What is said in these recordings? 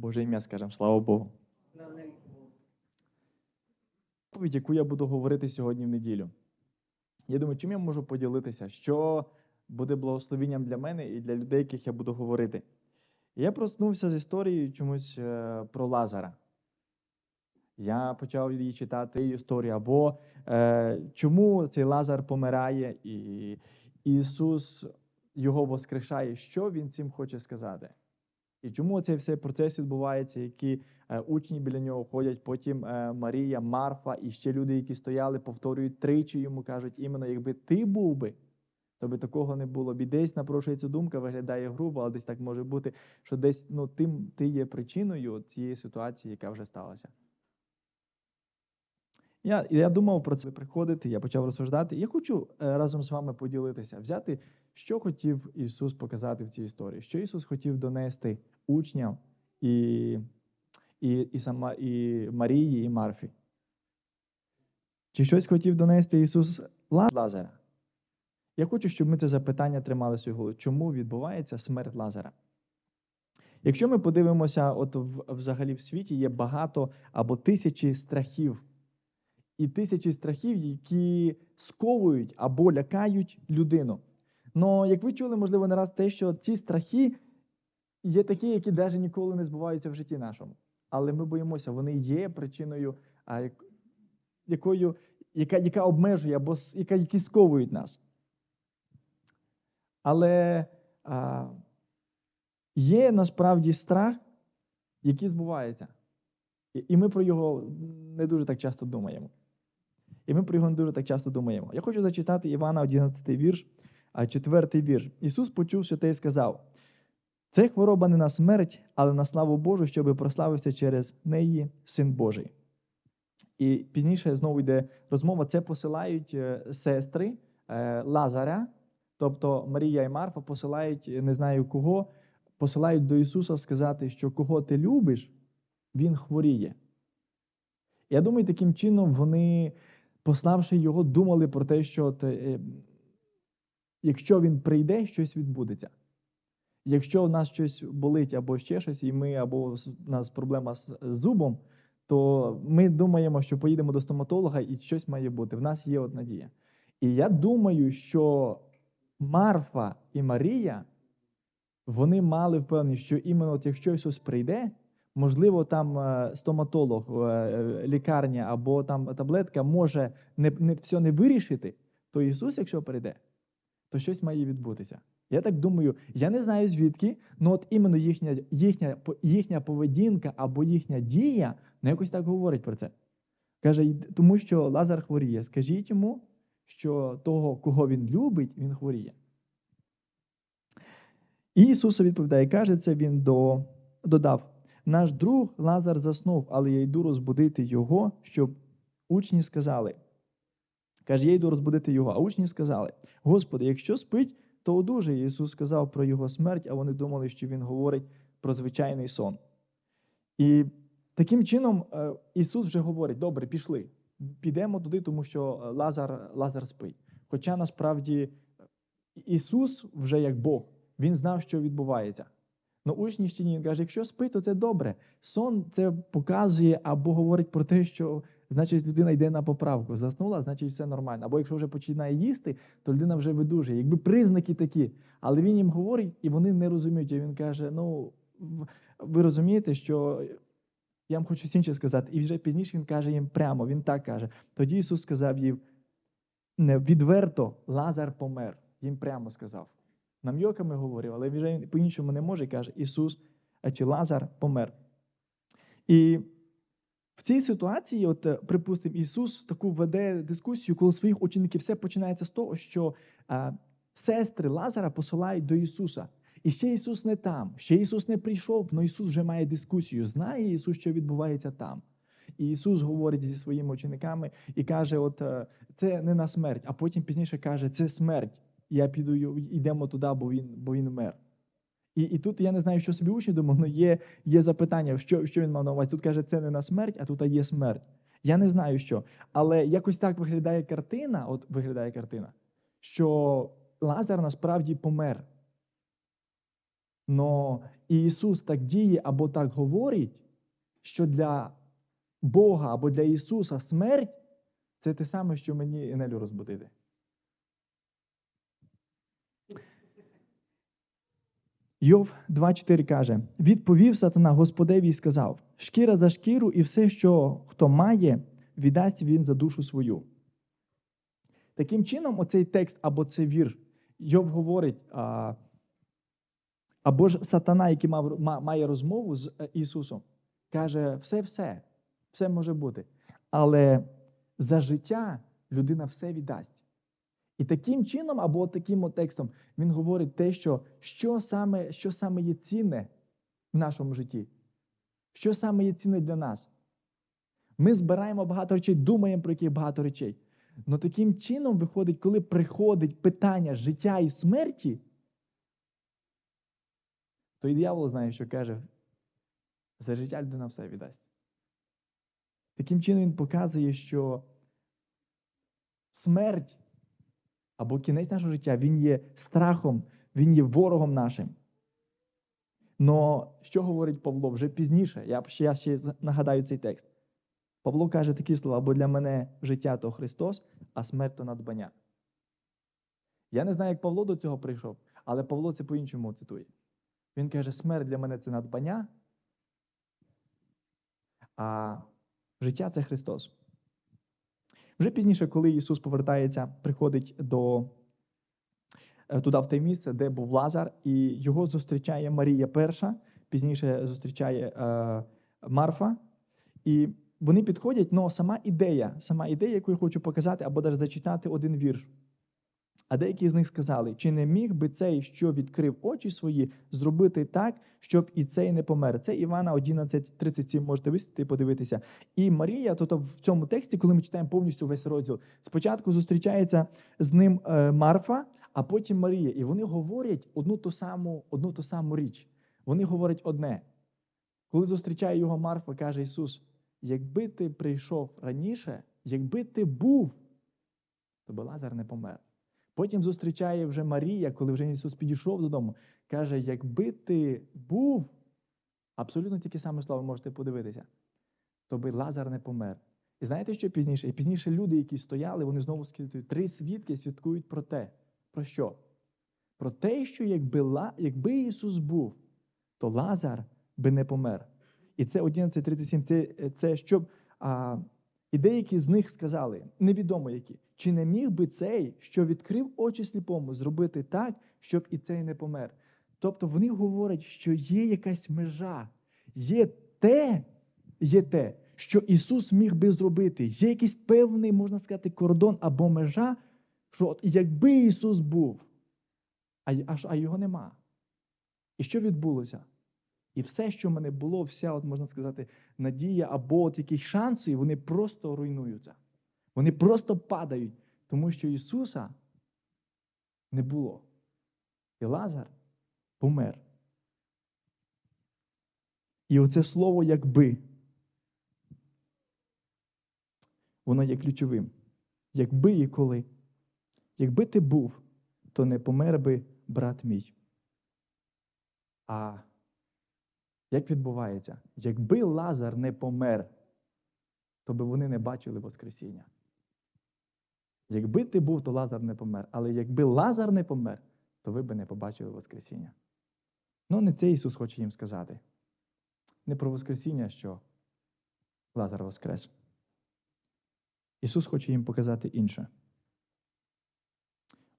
Боже ім'я, скажемо, слава Богу. Повідь, яку я буду говорити сьогодні в неділю. Я думаю, чим я можу поділитися, що буде благословенням для мене і для людей, яких я буду говорити. Я проснувся з історією чомусь е, про Лазара. Я почав її читати історію, або е, чому цей Лазар помирає, і Ісус його воскрешає, що він цим хоче сказати. І чому цей все процес відбувається, які е, учні біля нього ходять, потім е, Марія, Марфа і ще люди, які стояли, повторюють тричі йому кажуть, іменно якби ти був би, то би такого не було. Бі десь напрошується думка, виглядає грубо, але десь так може бути, що десь ну, тим, ти є причиною цієї ситуації, яка вже сталася. Я, я думав про це приходити, я почав розсуждати. Я хочу е, разом з вами поділитися, взяти, що хотів Ісус показати в цій історії, що Ісус хотів донести учням і, і, і, сама, і Марії, і Марфі. Чи щось хотів донести Ісус Ла- Лазара? Я хочу, щоб ми це запитання тримали в голові. Чому відбувається смерть Лазара? Якщо ми подивимося, от в, взагалі в світі є багато або тисячі страхів, і тисячі страхів, які сковують або лякають людину. Но як ви чули, можливо, не раз те, що ці страхи є такі, які навіть ніколи не збуваються в житті нашому. Але ми боїмося, вони є причиною, а, якою, яка, яка обмежує або яка, які сковують нас. Але а, є насправді страх, який збувається. І, ми про його не дуже так часто думаємо. І ми про його не дуже так часто думаємо. Я хочу зачитати Івана 11 вірш, а 4 вірш. Ісус, почувши те, й сказав: це хвороба не на смерть, але на славу Божу, щоби прославився через неї Син Божий. І пізніше знову йде розмова. Це посилають е, сестри е, Лазаря, тобто Марія і Марфа посилають е, не знаю кого, посилають до Ісуса сказати, що кого ти любиш, Він хворіє. Я думаю, таким чином вони, пославши його, думали про те, що якщо він прийде, щось відбудеться. Якщо у нас щось болить або ще щось, і ми або у нас проблема з зубом, то ми думаємо, що поїдемо до стоматолога і щось має бути. В нас є от надія. І я думаю, що Марфа і Марія вони мали впевненість, що іменно от якщо Ісус прийде, можливо, там е, стоматолог, е, лікарня або там таблетка може не, не все не вирішити, то Ісус, якщо прийде, то щось має відбутися. Я так думаю, я не знаю звідки, але от іменно їхня, їхня, їхня поведінка або їхня дія ну, якось так говорить про це. Каже, тому що Лазар хворіє. Скажіть йому, що того, кого він любить, він хворіє. І Ісус відповідає, каже це він до, додав: наш друг Лазар заснув, але я йду розбудити його, щоб учні сказали. Каже, я йду розбудити його. А учні сказали: Господи, якщо спить, то одужає. Ісус сказав про його смерть, а вони думали, що Він говорить про звичайний сон. І таким чином е, Ісус вже говорить: добре, пішли, підемо туди, тому що е, Лазар, Лазар спить. Хоча насправді е, Ісус вже як Бог, Він знав, що відбувається. Ну, учні ще ні. Він каже, якщо спить, то це добре. Сон це показує або говорить про те, що значить людина йде на поправку. Заснула, значить все нормально. Або якщо вже починає їсти, то людина вже видужує. Якби признаки такі. Але він їм говорить, і вони не розуміють. І він каже: ну, ви розумієте, що я вам хочу інше сказати. І вже пізніше він каже їм прямо, він так каже. Тоді Ісус сказав їм, не відверто Лазар помер. Їм прямо сказав. Нам'йоками говорив, але вже по-іншому не може, каже Ісус, а чи Лазар помер. І в цій ситуації, от, е, припустимо, Ісус таку веде дискусію, коли своїх учеників все починається з того, що а, сестри Лазара посилають до Ісуса. І ще Ісус не там, ще Ісус не прийшов, але Ісус вже має дискусію. Знає Ісус, що відбувається там. І Ісус говорить зі своїми учениками і каже: от е, це не на смерть, а потім пізніше каже, це смерть. Я піду, йдемо туди, бо він, бо він вмер. І, і тут я не знаю, що собі учні думав, але є, є запитання, що, що він мав на увазі. Тут каже, це не на смерть, а тут є смерть. Я не знаю що. Але якось так виглядає картина, от виглядає картина, що Лазар насправді помер. Но Ісус так діє або так говорить, що для Бога або для Ісуса смерть це те саме, що мені Енелю розбудити. Йов 2.4 каже: відповів сатана Господеві і сказав: шкіра за шкіру, і все, що хто має, віддасть він за душу свою. Таким чином, оцей текст або цей вірш, Йов говорить, або ж сатана, який мав, має розмову з е, Ісусом, каже: все-все, все може бути. Але за життя людина все віддасть. І таким чином, або таким от текстом, він говорить те, що, що, саме, що саме є цінне в нашому житті, що саме є цінне для нас. Ми збираємо багато речей, думаємо про яких багато речей. Но таким чином виходить, коли приходить питання життя і смерті, то і диявол знає, що каже, за життя людина все віддасть. Таким чином він показує, що смерть або кінець нашого життя, він є страхом, він є ворогом нашим. Но що говорить Павло вже пізніше? Я ще, я ще нагадаю цей текст. Павло каже такі слова: бо для мене життя то Христос, а смерть то надбання. Я не знаю, як Павло до цього прийшов, але Павло це по-іншому цитує. Він каже: смерть для мене це надбання, а життя це Христос. Вже пізніше, коли Ісус повертається, приходить до е, туди в те місце, де був Лазар, і його зустрічає Марія Перша, пізніше зустрічає е, Марфа. І вони підходять, але сама ідея, сама ідея, яку я хочу показати, або навіть зачитати один вірш. А деякі з них сказали: чи не міг би цей, що відкрив очі свої, зробити так, щоб і цей не помер? Це Івана 11.37, можете висвіти і подивитися. І Марія, тобто в цьому тексті, коли ми читаємо повністю весь розділ, спочатку зустрічається з ним е, Марфа, а потім Марія. І вони говорять одну ту саму, одну ту саму річ. Вони говорять одне. Коли зустрічає його Марфа, каже Ісус: якби ти прийшов раніше, якби ти був, то би Лазар не помер. Потім зустрічає вже Марія, коли вже Ісус підійшов додому, каже: якби ти був, абсолютно тільки саме слово можете подивитися, то би Лазар не помер. І знаєте, що пізніше? І пізніше люди, які стояли, вони знову свідкують. Три свідки свідкують про те. Про що? Про те, що якби, якби Ісус був, то Лазар би не помер. І це 11.37, це, це щоб. А, і деякі з них сказали, невідомо які, чи не міг би цей, що відкрив очі сліпому, зробити так, щоб і цей не помер. Тобто вони говорять, що є якась межа, є те, є те, що Ісус міг би зробити. Є якийсь певний, можна сказати, кордон або межа, що от якби Ісус був, а, аж, а його нема. І що відбулося? І все, що в мене було, вся, от можна сказати, надія або от якісь шанси, вони просто руйнуються. Вони просто падають, тому що Ісуса не було. І Лазар помер. І оце слово якби. Воно є ключовим. Якби і коли. Якби ти був, то не помер би брат мій. А як відбувається? Якби Лазар не помер, то би вони не бачили Воскресіння. Якби ти був, то Лазар не помер. Але якби Лазар не помер, то ви би не побачили Воскресіння. Ну, не це Ісус хоче їм сказати. Не про Воскресіння, що Лазар воскрес. Ісус хоче їм показати інше.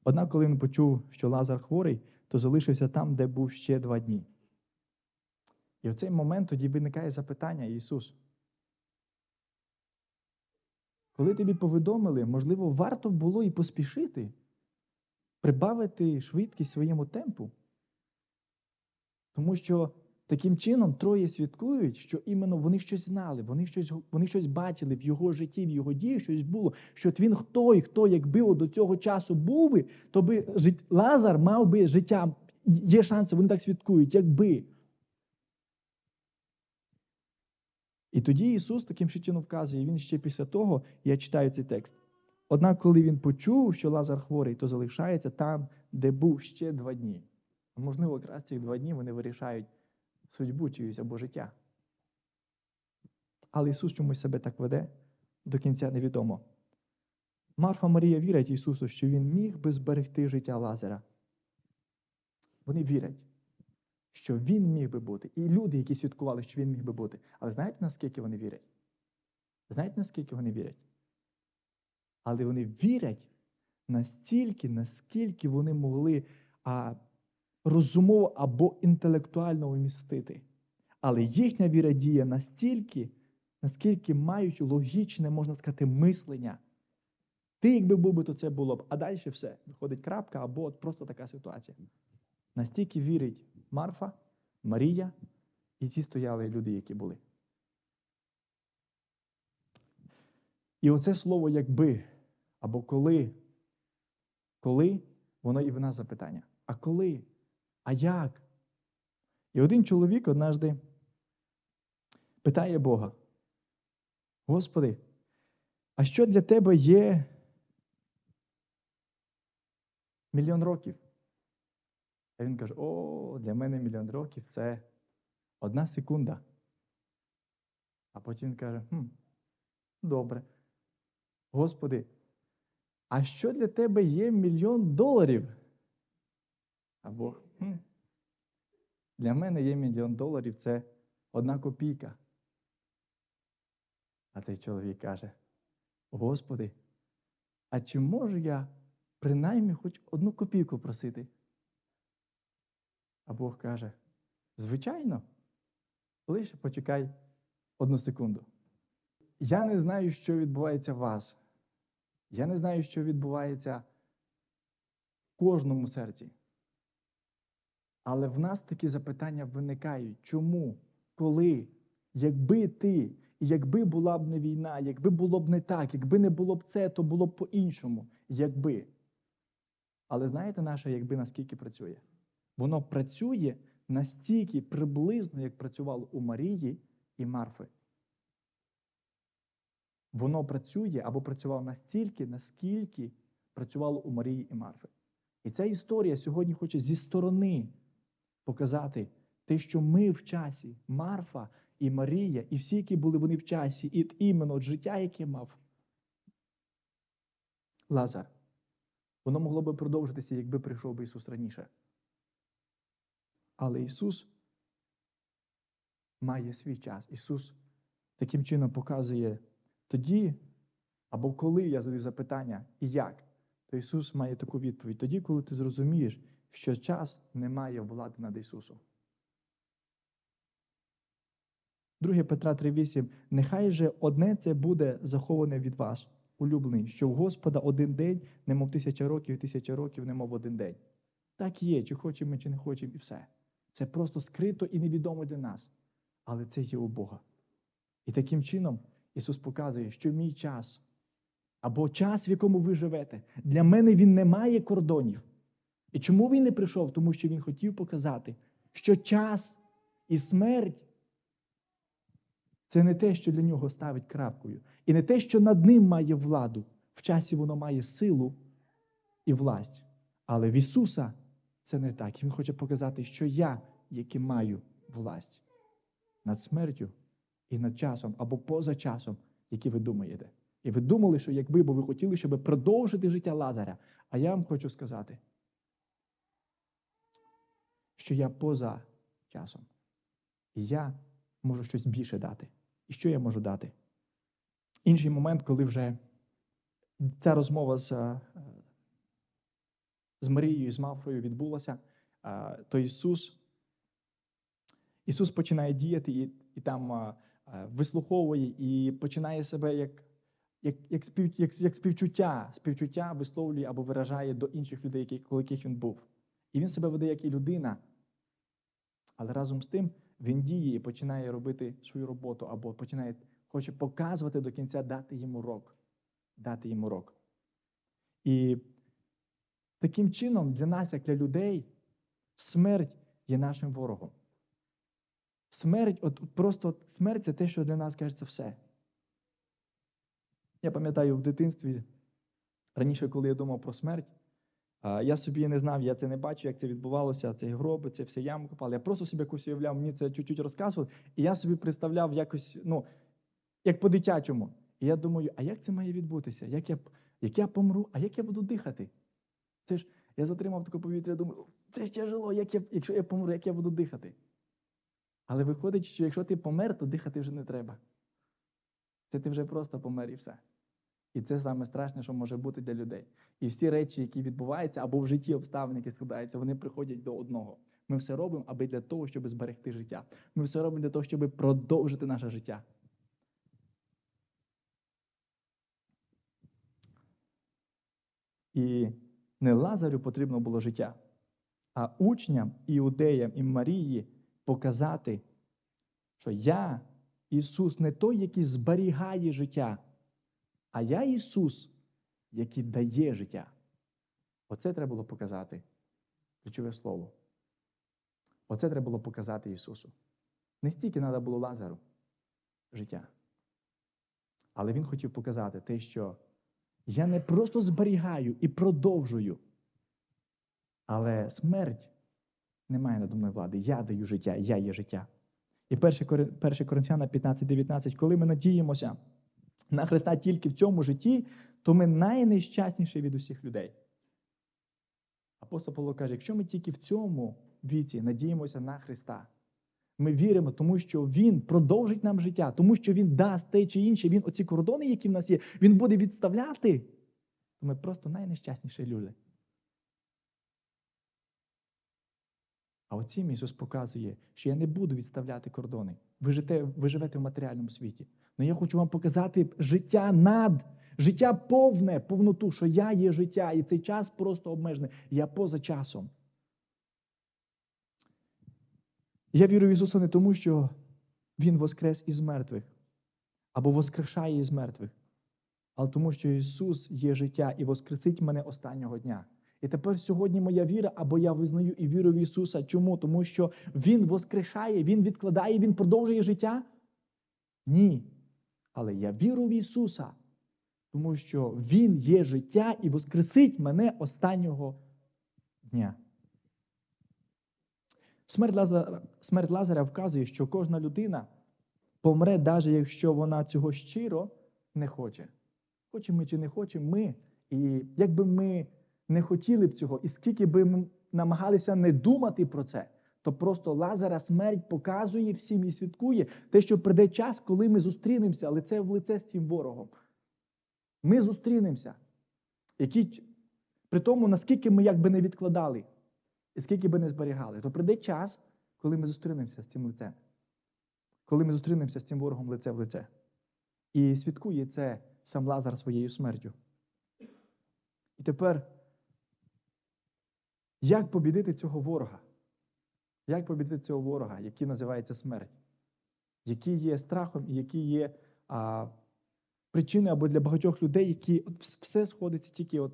Однак, коли він почув, що Лазар хворий, то залишився там, де був ще два дні. І в цей момент тоді виникає запитання Ісус. Коли тобі повідомили, можливо, варто було і поспішити, прибавити швидкість своєму темпу. Тому що таким чином троє свідкують, що іменно вони щось знали, вони щось, вони щось бачили в його житті, в його дії щось було, що от він хто і хто, якби до цього часу був би, то би жит- Лазар мав би життя. Є шанси, вони так свідкують, якби. І тоді Ісус таким ще чином вказує, він ще після того, я читаю цей текст. Однак, коли він почув, що Лазар хворий, то залишається там, де був ще два дні. Можливо, якраз ці два дні вони вирішають судьбу чиюсь або життя. Але Ісус чомусь себе так веде, до кінця невідомо. Марфа Марія вірять Ісусу, що Він міг би зберегти життя Лазаря. Вони вірять, що Він міг би бути. І люди, які свідкували, що Він міг би бути. Але знаєте, наскільки вони вірять? Знаєте, наскільки вони вірять? Але вони вірять настільки, наскільки вони могли а, розумово або інтелектуально вмістити. Але їхня віра діє настільки, наскільки мають логічне, можна сказати, мислення. Ти, якби був би, то це було б. А далі все. Виходить крапка, або от просто така ситуація. Настільки вірить Марфа, Марія і ті стояли люди, які були. І оце слово якби, або коли, коли, воно і в нас запитання. А коли? А як? І один чоловік однажды питає Бога: Господи, а що для тебе є мільйон років? А він каже: О, для мене мільйон років це одна секунда. А потім він каже: хм, добре. Господи, а що для тебе є мільйон доларів? Або хм, для мене є мільйон доларів це одна копійка. А цей чоловік каже: Господи, а чи можу я принаймні хоч одну копійку просити? А Бог каже: звичайно, лише почекай одну секунду. Я не знаю, що відбувається в вас. Я не знаю, що відбувається в кожному серці. Але в нас такі запитання виникають. Чому? Коли? Якби ти, якби була б не війна, якби було б не так, якби не було б це, то було б по-іншому. Якби. Але знаєте, наше якби наскільки працює? Воно працює настільки приблизно, як працювало у Марії і Марфи. Воно працює або працювало настільки, наскільки працювало у Марії і Марфи. І ця історія сьогодні хоче зі сторони показати те, що ми в часі, Марфа і Марія, і всі, які були вони в часі, і іменно життя, яке мав Лазар. Воно могло би продовжитися, якби прийшов би Ісус раніше. Але Ісус має свій час. Ісус таким чином показує тоді, або коли я задаю запитання, і як, то Ісус має таку відповідь. Тоді, коли ти зрозумієш, що час не має влади над Ісусом. 2 Петра 3,8. Нехай же одне це буде заховане від вас, улюблений, що в Господа один день, немов тисяча років, тисяча років, немов один день. Так є, чи хочемо, чи не хочемо, і все. Це просто скрито і невідомо для нас. Але це є у Бога. І таким чином Ісус показує, що мій час або час, в якому ви живете, для мене він не має кордонів. І чому він не прийшов? Тому що він хотів показати, що час і смерть це не те, що для нього ставить крапкою. І не те, що над ним має владу. В часі воно має силу і власть. Але в Ісуса це не так. Він хоче показати, що я, який маю власть над смертю і над часом або поза часом, який ви думаєте. І ви думали, що якби бо ви хотіли, щоб продовжити життя Лазаря. А я вам хочу сказати, що я поза часом. І я можу щось більше дати. І що я можу дати? Інший момент, коли вже ця розмова з, е, з Марією, з Маврою відбулася, е, то Ісус, Ісус починає діяти і, і там вислуховує і починає себе як, як, як, спів, як, як співчуття, співчуття висловлює або виражає до інших людей, які, коло яких він був. І він себе веде як і людина. Але разом з тим він діє і починає робити свою роботу, або починає, хоче показувати до кінця, дати йому урок. Дати йому урок. І таким чином для нас, як для людей, смерть є нашим ворогом. Смерть, от просто смерть це те, що для нас кажеться все. Я пам'ятаю в дитинстві, раніше, коли я думав про смерть, Я собі не знав, я це не бачив, як це відбувалося, цей гроби, це все яму копали. Я просто собі якось уявляв, мені це чуть-чуть розказували, і я собі представляв якось, ну, як по-дитячому. І я думаю, а як це має відбутися? Як я, як я помру, а як я буду дихати? Це ж я затримав таке повітря, думаю, це ж тяжело, як я, якщо я помру, як я буду дихати? Але виходить, що якщо ти помер, то дихати вже не треба. Це ти вже просто помер і все. І це саме страшне, що може бути для людей. І всі речі, які відбуваються, або в житті обставини, які складаються, вони приходять до одного. Ми все робимо, аби для того, щоб зберегти життя. Ми все робимо для того, щоб продовжити наше життя. І не Лазарю потрібно було життя, а учням, іудеям і Марії показати, що я, Ісус, не той, який зберігає життя, а я Ісус, який дає життя. Оце треба було показати. Ключове слово. Оце треба було показати Ісусу. Не стільки треба було Лазару життя. Але Він хотів показати те, що я не просто зберігаю і продовжую, але смерть не має надо мною влади. Я даю життя, я є життя. І 1 Коринфяна 15-19, коли ми надіємося на Христа тільки в цьому житті, то ми найнещасніші від усіх людей. Апостол Павло каже, якщо ми тільки в цьому віці надіємося на Христа, ми віримо, тому що Він продовжить нам життя, тому що Він дасть те чи інше, Він оці кордони, які в нас є, Він буде відставляти, ми просто найнещасніші люди. А оцім Ісус показує, що я не буду відставляти кордони. Ви живете, ви живете в матеріальному світі. Але я хочу вам показати життя над, життя повне, повноту, що я є життя, і цей час просто обмежений. Я поза часом. Я вірю в Ісуса не тому, що Він воскрес із мертвих або воскрешає із мертвих, але тому, що Ісус є життя і воскресить мене останнього дня. І тепер сьогодні моя віра, або я визнаю і віру в Ісуса. Чому? Тому що Він воскрешає, Він відкладає, Він продовжує життя? Ні. Але я віру в Ісуса, тому що Він є життя і воскресить мене останнього дня. Смерть Лазаря, смерть Лазаря вказує, що кожна людина помре, навіть якщо вона цього щиро не хоче. Хочемо ми чи не хочемо, ми. І якби ми не хотіли б цього, і скільки би ми намагалися не думати про це, то просто Лазара смерть показує всім і свідкує те, що прийде час, коли ми зустрінемося лице в лице з цим ворогом. Ми зустрінемося. Який, при тому, наскільки ми якби не відкладали, і скільки би не зберігали, то прийде час, коли ми зустрінемося з цим лицем. Коли ми зустрінемося з цим ворогом лице в лице. І свідкує це сам Лазар своєю смертю. І тепер, як побідити цього ворога? Як побідити цього ворога, який називається смерть? Який є страхом і який є а, причиною або для багатьох людей, які от все сходиться тільки от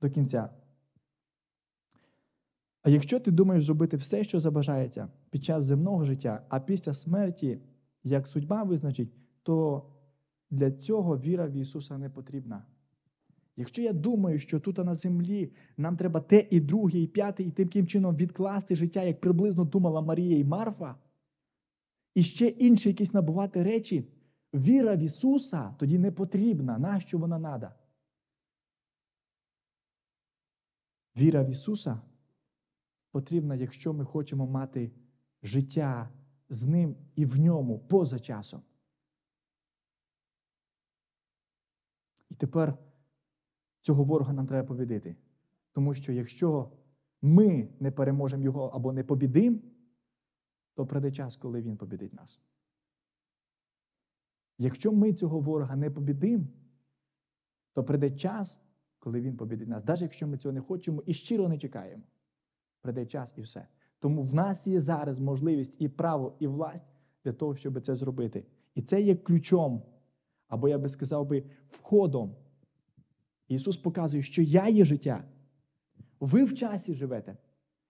до кінця. А якщо ти думаєш зробити все, що забажається під час земного життя, а після смерті, як судьба визначить, то для цього віра в Ісуса не потрібна. Якщо я думаю, що тут на землі нам треба те і друге, і п'яте, і таким чином відкласти життя, як приблизно думала Марія і Марфа, і ще інші якісь набувати речі, віра в Ісуса тоді не потрібна. Нащо вона нада? Віра в Ісуса потрібна, якщо ми хочемо мати життя з Ним і в ньому поза часом. І тепер цього ворога нам треба побідити. Тому що якщо ми не переможемо його або не побідимо, то прийде час, коли він побідить нас. Якщо ми цього ворога не побідимо, то прийде час, коли він побідить нас. Навіть якщо ми цього не хочемо і щиро не чекаємо. Прийде час і все. Тому в нас є зараз можливість і право, і власть для того, щоб це зробити. І це є ключом, або я би сказав би, входом. Ісус показує, що я є життя. Ви в часі живете.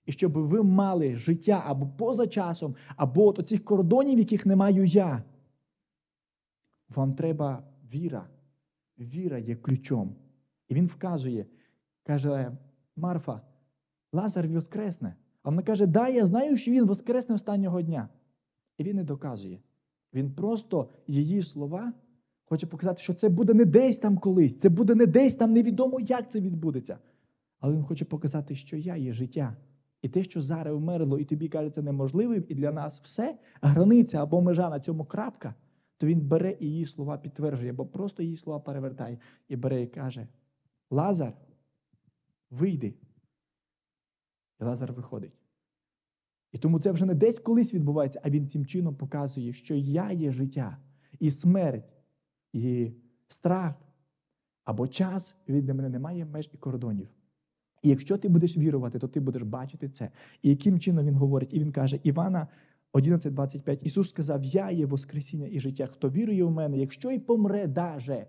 І щоб ви мали життя або поза часом, або от оцих кордонів, яких не маю я. Вам треба віра. Віра є ключом. І він вказує, Каже Марфа, Лазар воскресне. А вона каже: Да, я знаю, що він воскресне останнього дня. І він не доказує. Він просто її слова хоче показати, що це буде не десь там колись, це буде не десь там, невідомо, як це відбудеться. Але він хоче показати, що я є життя. І те, що зараз вмерло, і тобі кажеться неможливим, і для нас все, границя або межа на цьому крапка, то він бере і її слова підтверджує, або просто її слова перевертає і бере і каже: Лазар, вийди. І Лазар виходить. І тому це вже не десь колись відбувається, а він цим чином показує, що я є життя, і смерть, і страх або час він для мене немає меж і кордонів. І якщо ти будеш вірувати, то ти будеш бачити це. І яким чином він говорить? І він каже: Івана 11.25, Ісус сказав: Я є Воскресіння і життя. Хто вірує в мене, якщо й помре даже,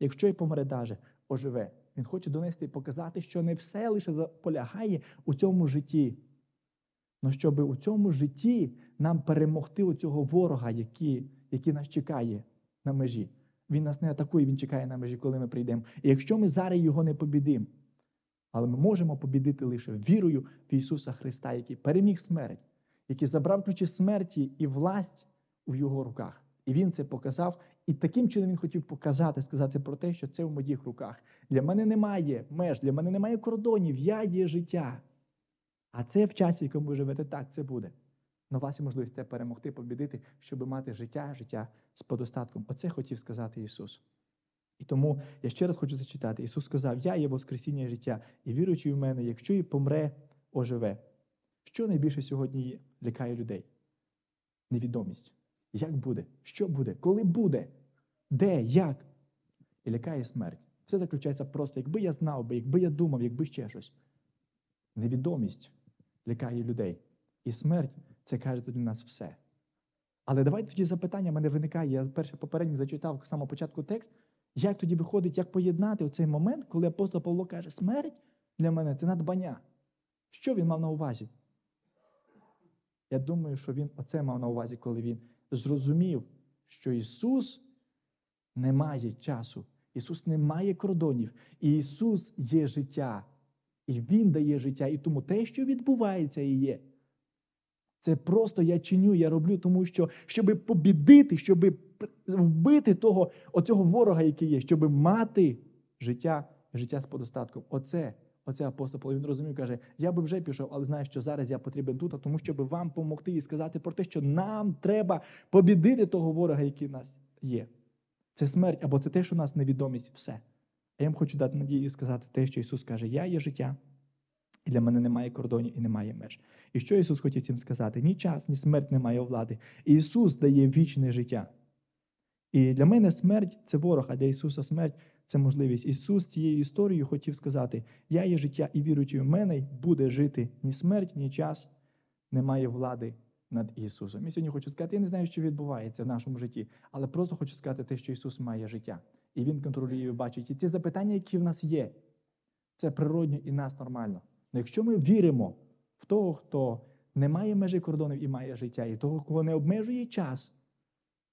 якщо й помре даже, оживе. Він хоче донести і показати, що не все лише полягає у цьому житті. Ну, щоб у цьому житті нам перемогти у цього ворога, який, який нас чекає на межі. Він нас не атакує, він чекає на межі, коли ми прийдемо. І якщо ми зараз його не побідимо, але ми можемо побідити лише вірою в Ісуса Христа, який переміг смерть, який забрав ключі смерті і власть у його руках. І він це показав. І таким чином він хотів показати, сказати про те, що це в моїх руках. Для мене немає меж, для мене немає кордонів, я є життя. А це в часі, в якому ви живете, так це буде. Но вас є можливість це перемогти, побідити, щоб мати життя, життя з подостатком. Оце хотів сказати Ісус. І тому я ще раз хочу зачитати. Ісус сказав: Я є Воскресіння життя, і віруючи в мене, якщо і помре, оживе. Що найбільше сьогодні лякає людей? Невідомість. Як буде? Що буде? Коли буде? Де? Як? І лякає смерть. Все заключається просто, якби я знав би, якби я думав, якби ще щось. Невідомість лякає людей. І смерть це кажеться для нас все. Але давайте тоді запитання мене виникає. Я перше попередньо зачитав самого початку текст. Як тоді виходить, як поєднати цей момент, коли апостол Павло каже, смерть для мене це надбання. Що він мав на увазі? Я думаю, що він оце мав на увазі, коли він зрозумів, що Ісус не має часу, Ісус не має кордонів, і Ісус є життя, і Він дає життя. І тому те, що відбувається і є. Це просто я чиню, я роблю, тому що щоб побідити, щоб вбити того, оцього ворога, який є, щоб мати життя, життя з подостатком. Оце, оце апостол Павло, він розумів, каже: я би вже пішов, але знаю, що зараз я потрібен тут, а тому щоб вам допомогти і сказати про те, що нам треба побідити того ворога, який в нас є. Це смерть або це те, що у нас невідомість, все. А я вам хочу дати надію і сказати те, що Ісус каже: Я є життя, і для мене немає кордонів і немає меж. І що Ісус хотів цим сказати? Ні час, ні смерть не має влади. Ісус дає вічне життя. І для мене смерть це ворог, а для Ісуса смерть це можливість. Ісус цією історією хотів сказати: Я є життя, і віруючи в мене, буде жити ні смерть, ні час не має влади над Ісусом. І сьогодні хочу сказати, я не знаю, що відбувається в нашому житті, але просто хочу сказати те, що Ісус має життя. І Він контролює і бачить. І ці запитання, які в нас є, це природньо і нас нормально. Але якщо ми віримо в того, хто не має межі кордонів і має життя, і того, кого не обмежує час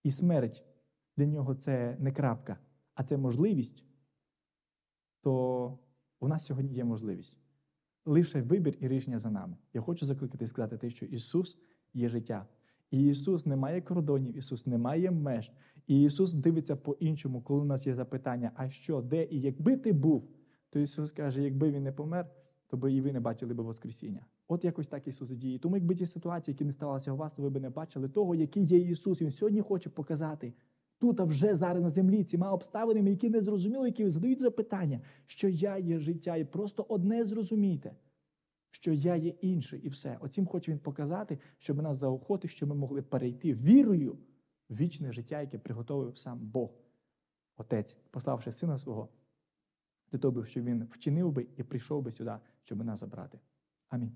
і смерть, для нього це не крапка, а це можливість, то у нас сьогодні є можливість. Лише вибір і рішення за нами. Я хочу закликати і сказати те, що Ісус є життя. І Ісус не має кордонів, Ісус не має меж. І Ісус дивиться по-іншому, коли у нас є запитання, а що, де і якби ти був, то Ісус каже, якби він не помер, то би і ви не бачили би Воскресіння. От якось так Ісус діє. Тому якби ті ситуації, які не ставалися у вас, то ви б не бачили того, який є Ісус. Він сьогодні хоче показати тут, а вже зараз на землі, цими обставинами, які не зрозуміли, які задають запитання, що я є життя, і просто одне зрозумійте, що я є інший, і все. Оцім хоче він показати, щоб нас заохотити, щоб ми могли перейти вірою в вічне життя, яке приготовив сам Бог, Отець, пославши сина свого, для того, щоб він вчинив би і прийшов би сюди, щоб нас забрати. Амінь.